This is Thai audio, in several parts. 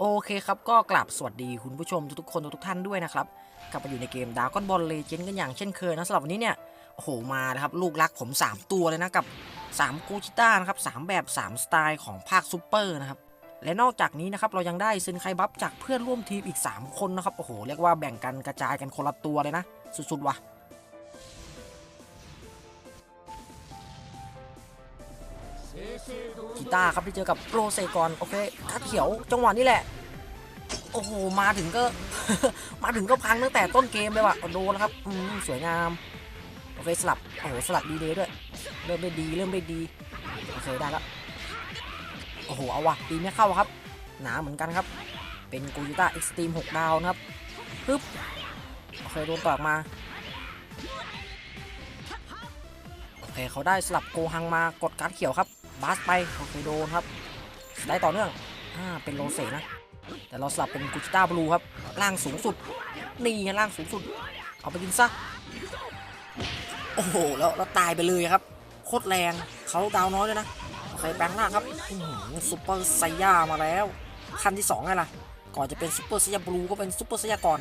โอเคครับ ก็กลับสวัสดีคุณผู้ชมทุกๆคนทุกท่านด้วยนะครับ กลับมาอยู่ในเกมดา g กอนบอลเลเจนกันอย่างเช่นเคยนะสำหรับวันนี้เนี่ยโอ้โหมานะครับ ลูกรักผม 3 ตัวเลยนะ กับ 3 กูจิต้านะครับ 3 แบบ 3 สไตล์ของภาคซูเปอร์นะครับ และนอกจากนี้นะครับ เรายังได้เซนไคบัฟจากเพื่อนร่วมทีมอีก 3 คนนะครับ โอ้โห เรียกว่าแบ่งกันกระจายกันคนละตัวเลยนะ สุดๆว่ะ กีตาร์ครับที่เจอกับโปรเซกอนโอเคคัดเขียวจังหวะนี้แหละ โอ้โห มาถึงก็ มาถึงก็พังตั้งแต่ต้นเกมเลยว่ะโดนแล้วครับอืมสวยงาม โอเค สลับ โอ้โห สลับดีเลยด้วย เริ่มได้ดี เริ่มได้ดี โอเค ได้แล้วโอ้โห เอาว่ะตีไม่เข้าครับ หนาเหมือนกันครับ เป็นกูยูต้าเอ็กซ์ตรีม6ดาวนะครับปึ๊บโอเค โดนตอกมาโอเค เขาได้สลับโกหังมากดการ์ดเขียวครับ บาสไปโอเคโดนครับได้ต่อเนื่องอ่าเป็นโรเซนะ แต่เราสลับเป็นกุจิต้าบลูครับล่างสูงสุด นี่ไงล่างสูงสุด เอาไปกินซะ โอ้โห แล้วแล้วตายไปเลยครับ โคตรแรงเขาดาวน้อยเลยนะโอเคแบงค์ล่างครับซุปเปอร์ไซย่ามาแล้วขั้นที่2ไงล่ะ ก่อนจะเป็นซุปเปอร์ไซย่าบลูก็เป็นซุปเปอร์ไซย่าก่อน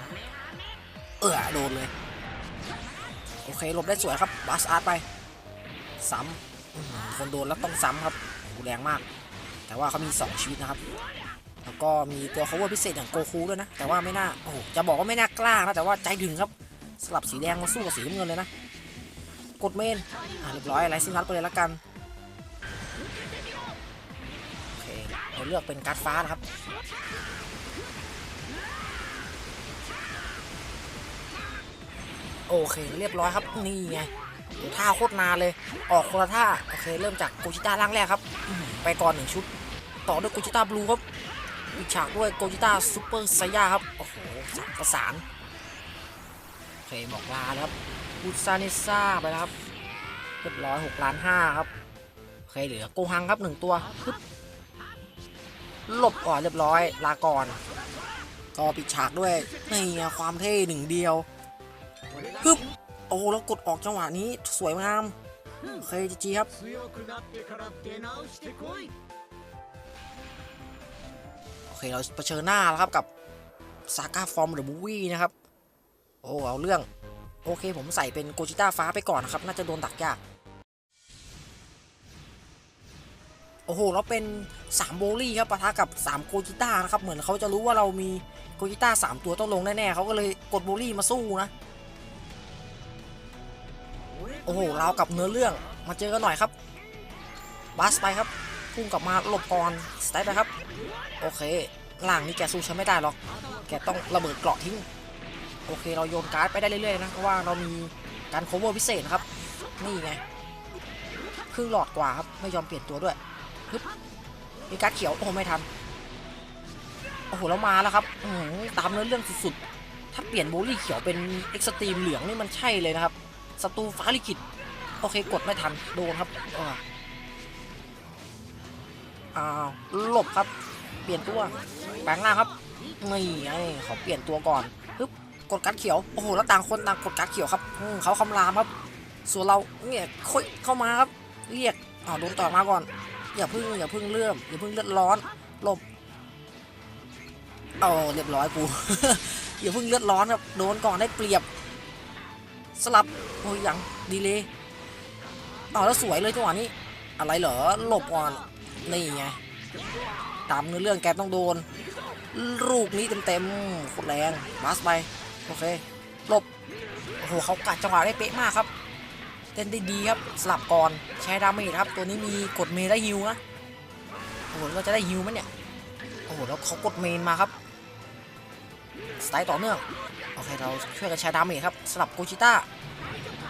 เออโดนเลย โอเคหลบได้สวยครับบัสอาร์ตไปซ้ำ คนโดนแล้วต้องซ้ำครับโหแรงมาก แต่ว่าเขามี 2 ชีวิตนะครับ แล้วก็มีตัว cover พิเศษอย่างโกคูด้วยนะ แต่ว่าไม่น่า โอ้จะบอกว่าไม่น่ากล้านะ แต่ว่าใจถึงครับ สลับสีแดงมาสู้กับสีน้ำเงินเลยนะ กดเมน อ่าเรียบร้อยไรซินรัดไปเลยละกัน โอเคเราเลือกเป็นการ์ดฟ้านะครับโอเคเรียบร้อยครับ นี่ไง ท่าโคตรนานเลย ออกคนละท่า โอเค เริ่มจากโกจิต้าล่างแรกครับ ไปก่อนหนึ่งชุด ต่อด้วยโกจิต้าบลูครับอีกฉากด้วยโกจิต้าซูเปอร์ไซย่าครับ โอ้โหสามประสานโอเคบอกลาแล้วครับอุซาเนซ่าไปแล้วครับเรียบร้อย6ล้าน5ครับโอเคเหลือโกฮังครับหนึ่งตัวปึ๊บหลบก่อนเรียบร้อย ลาก่อนก็ปิดฉากด้วยนี่ความเท่หนึ่งเดียวปึ๊บ โอ้แล้วกดออกจังหวะนี้สวยงามเคยจีครับโอเคเราเผชิญหน้าแล้วครับกับซาก้าฟอร์มหรือบูวี่นะครับ โอ้เอาเรื่อง โอเคผมใส่เป็นโกจิต้าฟ้าไปก่อนนะครับ น่าจะโดนดักยาก โอ้โหเราเป็น 3 โบลี่ครับปะทะกับ 3 โกจิต้านะครับ เหมือนเขาจะรู้ว่าเรามีโกจิต้า3 ตัวต้องลงแน่ๆเขาก็เลยกดโบลี่มาสู้นะ โอ้โหเรากับเนื้อเรื่องมาเจอกันหน่อยครับบัสไปครับพุ่งกลับมาหลบก่อนสไตล์ไปครับ โอเคล่างนี้แกสู้ฉันไม่ได้หรอก แกต้องระเบิดเกราะทิ้ง โอเคเราโยนการ์ดไปได้เรื่อยๆนะเพราะว่าเรามีการ cover พิเศษนะครับ นี่ไงครึ่งหลอดกว่าครับ ไม่ยอมเปลี่ยนตัวด้วยฮึบมีการ์ดเขียว โอ้ไม่ทัน โอ้โหแล้วมาแล้วครับอืตามเนื้อเรื่องสุดๆ ถ้าเปลี่ยนโบลี่เขียวเป็นเอ็กซ์ตรีมเหลืองนี่มันใช่เลยนะครับ ศัตรูฟ้าลิขิตโอเคกดไม่ทันโดนครับอ่าอ้าวหลบครับ เปลี่ยนตัวแปลงร่าครับนี่ไงเขาเปลี่ยนตัวก่อนปึ๊บกดการ์ดเขียวโอ้โหแล้วต่างคนต่างกดการ์ดเขียวครับเขาคำรามครับ ส่วนเราเนี่ยค่อยเข้ามาครับ เรียกอ้าวโดนต่อมาก่อน อย่าพึ่งอย่าพึ่งเริ่อมอย่าพึ่งเลือดร้อนหลบเอาเรียบร้อยกูอย่าพึ่งเลือดร้อนครับโดนก่อนได้เปรียบ สลับโอ้ยยังดีเลยอ้าแล้วสวยเลยจังหวะนี้ อะไรเหรอหลบก่อนนี่ไงตามเนื้อเรื่องแกต้องโดน ลูกนี้เต็มๆโคตรแรงมาสไปโอเคหลบโอ้โหเขากัดจังหวะได้เป๊ะมากครับเต้นได้ดีครับสลับก่อนใช้ดาเมจครับ ตัวนี้มีกดเมนได้ฮิวนะโอ้โหเราจะได้ฮิวไหมเนี่ยโอ้โหแล้วเขากดเมนมาครับ สไตล์ต่อเนื่อง โอเค เราช่วยกันใช้ดาเมจครับสลับโกจิต้า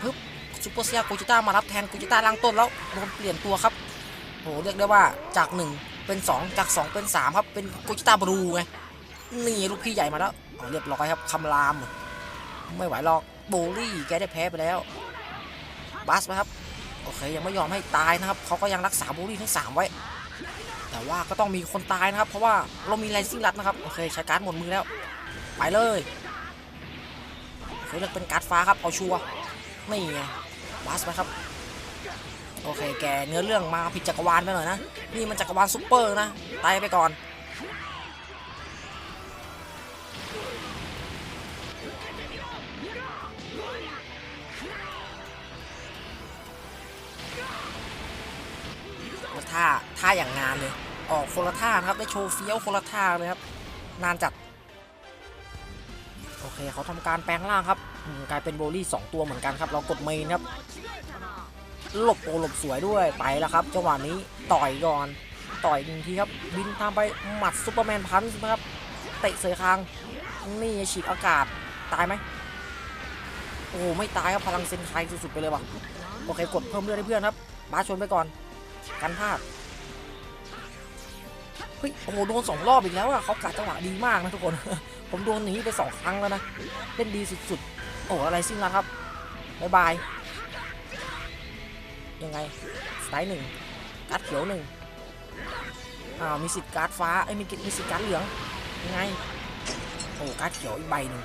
ปึ๊บซูเปอร์เซียโกจิต้ามารับแทนโกจิต้าล่างต้นแล้วโดนเปลี่ยนตัวครับโหเรียกได้ว่าจาก 1 เป็น 2 จาก 2 เป็น 3 ครับ เป็นโกจิต้าบลูไงนี่ลูกพี่ใหญ่มาแล้วเรียบร้อยครับคำราม ไม่ไหวหรอกโบลี่แกได้แพ้ไปแล้วบัสไหมครับโอเคยังไม่ยอมให้ตายนะครับเขาก็ยังรักษาโบลี่ทั้ง 3 ไว้ แต่ว่าก็ต้องมีคนตายนะครับ เพราะว่าเรามีไลซิ่งรัดนะครับโอเคใช้การ์ดหมดมือแล้ว ไปเลยเขาเลือกเป็นการ์ดฟ้าครับ เอาชัวร์ไม่ไงบาสไปครับ โอเคแกเนื้อเรื่องมาผิดจักรวาลไปหน่อยนะ นี่มันจักรวาลซุปเปอร์นะ ตายไปก่อน ท่า ท่าอย่างงานเลย ออกคนละท่าครับ ได้โชว์เฟี้ยวคนละท่าเลยครับ นานจัด เคเขาทำการแปลงร่างครับกลายเป็นโบลี่สองตัวเหมือนกันครับ เรากดเมนครับหลบโอหลบสวยด้วยไปแล้วครับจังหวะนี้ต่อยก่อนต่อยหนึ่งทีครับบินตามไปหมัดซูเปอร์แมนพันช์นะครับเตะเสยคางนี่ฉีดอากาศตายไหมโอ้โหไม่ตายครับพลังเซนไคสุดๆไปเลยว่ะโอเคกดเพิ่มเลือดให้เพื่อนครับบาชนไปก่อนกันพลาด ฮ้ยโอ้โหโดนสองรอบอีกแล้วอะเขากัดจังหวะดีมากนะทุกคน ผมโดนอย่างนี้ไปสองครั้งแล้วนะเล่นดีสุดๆ โอ้อะไรซิ่งล้วครับบายบายยังไงสไตล์หนึ่งการ์ดเขียวหนึ่งอ้าวมีสิทธิ์การ์ดฟ้าเอ้มีมีสิทธิ์การ์ดเหลืองยังไงโอ้การ์ดเขียวอีกใบหนึ่ง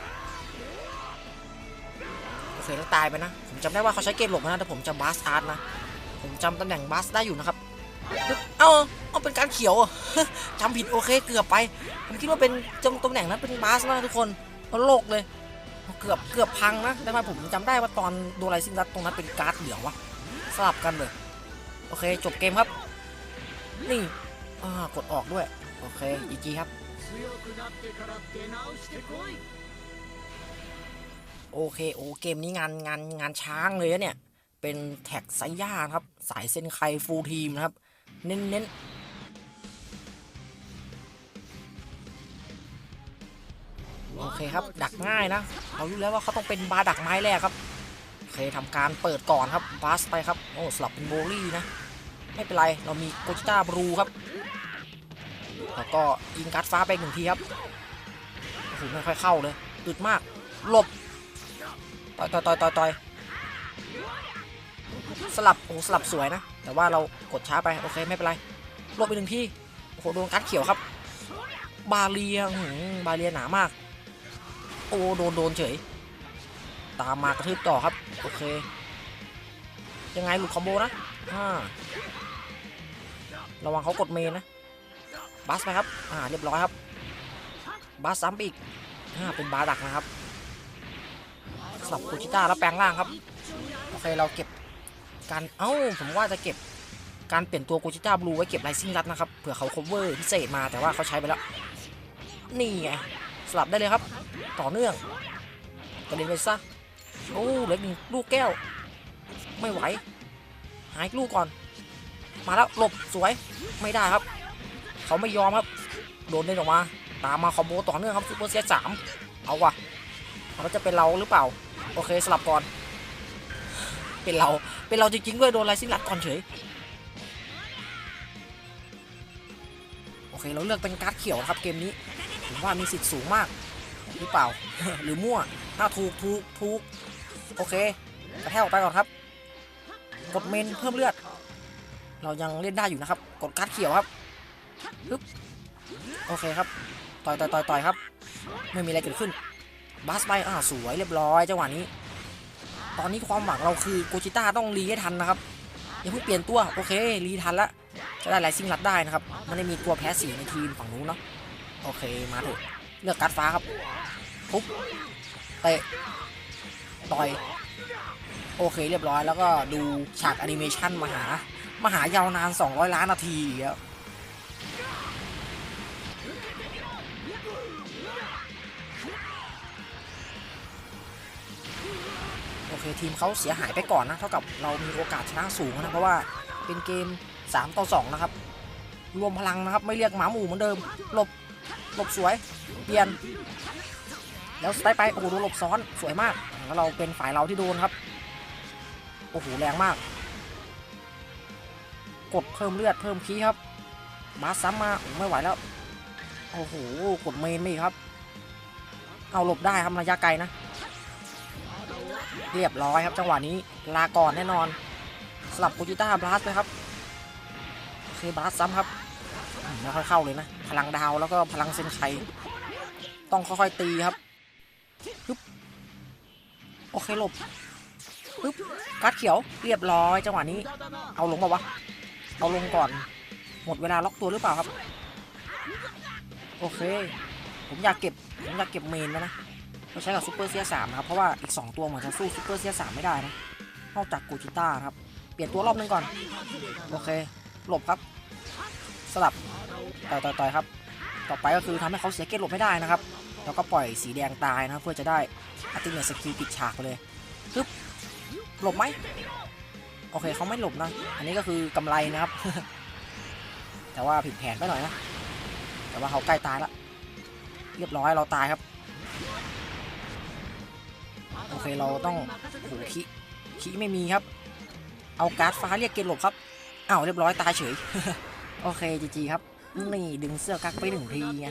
โอเคแล้วตายไปนะ ผมจำได้ว่าเขาใช้เกมหลบนะแต่ผมจำบาสอาร์ตนะ ผมจำตำแหน่งบาสได้อยู่นะครับ เอาเอาเป็นการเขียวจำผิดโอเคเกือบไป ผมคิดว่าเป็นจงตำแหน่งนั้นเป็นบาสนะทุกคนมันโลกเลย เกือบเกือบพังนะแต่มาผมจำได้ว่าตอนดูไรซิงดัตตรงนั้นเป็นการ์ดเหลืองวะสลับกันเลยโอเคจบเกมครับ นี่กดออกด้วย โอเคอีกีครับ โอเคโอเกมนี้งานงานงานช้างเลยเนี่ย เป็นแท็กไซย่าครับ สายเส้นไครฟูลทีมนะครับ เน้นเน้นโอเคครับ ดักง่ายนะ เรารู้แล้วว่าเขาต้องเป็นบาดักไม้แรกครับโอเคทำการเปิดก่อนครับบาสไปครับ โอ้สลับเป็นโบลี่นะ ไม่เป็นไร เรามีโกจิต้าบรูครับ แล้วก็ยิงการ์ดฟ้าไปหนึ่งทีครับโอ้โหไม่ค่อยเข้าเลยอึดมาก หลบ ต่อยต่อยต่อยต่อยต่อย สลับโอ้สลับสวยนะ แต่ว่าเรากดช้าไปโอเคไม่เป็นไรลบไปหนึ่งที่โอ้โหโดนการ์ดเขียวครับ บาเรียหืมบาเรียหนามาก โอ้โดนโดนเฉย ตามมากระทืบต่อครับโอเค ยังไงหลุดคอมโบนะอ่าระวังเขากดเมนนะบัสไปครับอ่าเรียบร้อยครับบัสซ้ำอีกอ่าเป็นบาดักนะครับสลับโคชิต้าแล้วแปลงร่างครับโอเคเราเก็บ การเอ้าผมว่าจะเก็บการเปลี่ยนตัวโกจิต้าบลูไว้เก็บไรซิ่งรัดนะครับเผื่อเขา cover พิเศษมาแต่ว่าเขาใช้ไปแล้ว นี่ไงสลับได้เลยครับ ต่อเนื่องกระเด็นไปซะโอ้เหล็กหนึ่งลูกแก้ว ไม่ไหว หายลูกก่อน มาแล้วหลบสวยไม่ได้ครับ เขาไม่ยอมครับ โดนเล่นออกมา ตามมาคอมโบต่อเนื่องครับซูเปอร์เซียสามเอาว่ะเขาจะเป็นเราหรือเปล่า โอเคสลับก่อน เป็นเรา เป็นเราจริงๆด้วยโดนไลซิงลัดก่อนเฉย โอเคเราเลือกเป็นการ์ดเขียวครับเกมนี้ผมว่ามีสิทธิ์สูงมากหรือเปล่า หรือมั่วถ้าถูกถูกถูกโอเคกระแทกออกไปก่อนครับ กดเมนเพิ่มเลือด เรายังเล่นได้อยู่นะครับ กดการ์ดเขียวครับปึ๊บโอเคครับ ต่อยต่อยต่อยต่อยครับ ไม่มีอะไรเกิดขึ้นบัสไปอ่าสวยเรียบร้อยจังหวะนี้ ตอนนี้ความหวังเราคือโกจิต้าต้องรีให้ทันนะครับอย่าเพิ่งเปลี่ยนตัวโอเครีทันละจะได้ไลซิงรัดได้นะครับมันได้มีตัวแพ้สีในทีมฝั่งนู้นเนาะโอเคมาเถอะเลือกการ์ดฟ้าครับปุ๊บเตะต่อยโอเคเรียบร้อยแล้วก็ดูฉากแอนิเมชันมหามหายาวนาน 200 ล้านนาทีอีกแเคทีมเขาเสียหายไปก่อนนะ เท่ากับเรามีโอกาสชนะสูงนะ เพราะว่าเป็นเกม 3 ต่อ 2 นะครับ รวมพลังนะครับ ไม่เรียกหมาหมู่เหมือนเดิม หลบ หลบสวย เปลี่ยน แล้วสไตล์ไป โอ้โหโดนหลบซ้อน สวยมาก แล้วเราเป็นฝ่ายเราที่โดนครับ โอ้โห แรงมาก กดเพิ่มเลือด เพิ่มคีย์ครับ มาซ้ำมาโอ้ไม่ไหวแล้ว โอ้โห กดเมนไม่ครับ เอาหลบได้ครับระยะไกลนะ เรียบร้อยครับ จังหวะนี้ลาก่อนแน่นอนสลับโกจิต้าบลัสไปครับโอเคบลัสซ้ำครับไม่ค่อยเข้าเลยนะ พลังดาวแล้วก็พลังเซนไคต้องค่อยๆตีครับปึ๊บโอเคหลบปึ๊บกัดเขียวเรียบร้อย จังหวะนี้ เอาลงมาวะเอาลงก่อน หมดเวลาล็อกตัวหรือเปล่าครับ โอเค ผมอยากเก็บ ผมอยากเก็บเมนแล้วนะ ใช้กับซูเปอร์เซียสามครับเพราะว่าอีก 2 ตัวเหมือนจะสู้ซูเปอร์เซียสามไม่ได้นะนอกจากกูจิต้าครับ เปลี่ยนตัวรอบนึงก่อน โอเค หลบครับ สลับต่อยต่อยครับ ต่อไปก็คือทำให้เขาเสียเกตหลบไม่ได้นะครับ แล้วก็ปล่อยสีแดงตายนะเพื่อจะได้อัติเมทสกิลปิดฉากเลยปึ๊บหลบไหมโอเคเขาไม่หลบนะ อันนี้ก็คือกำไรนะครับ แต่ว่าผิดแผนไปหน่อยนะ แต่ว่าเขาใกล้ตายแล้วเรียบร้อยเราตายครับ โอเคเราต้องขี่ขี่ไม่มีครับ เอาการ์ดฟ้าเรียกเกณฑ์หลบครับอ้าวเรียบร้อยตายเฉย โอเคจีจีครับ นี่ดึงเสื้อกั๊กไปหนึ่งทีไง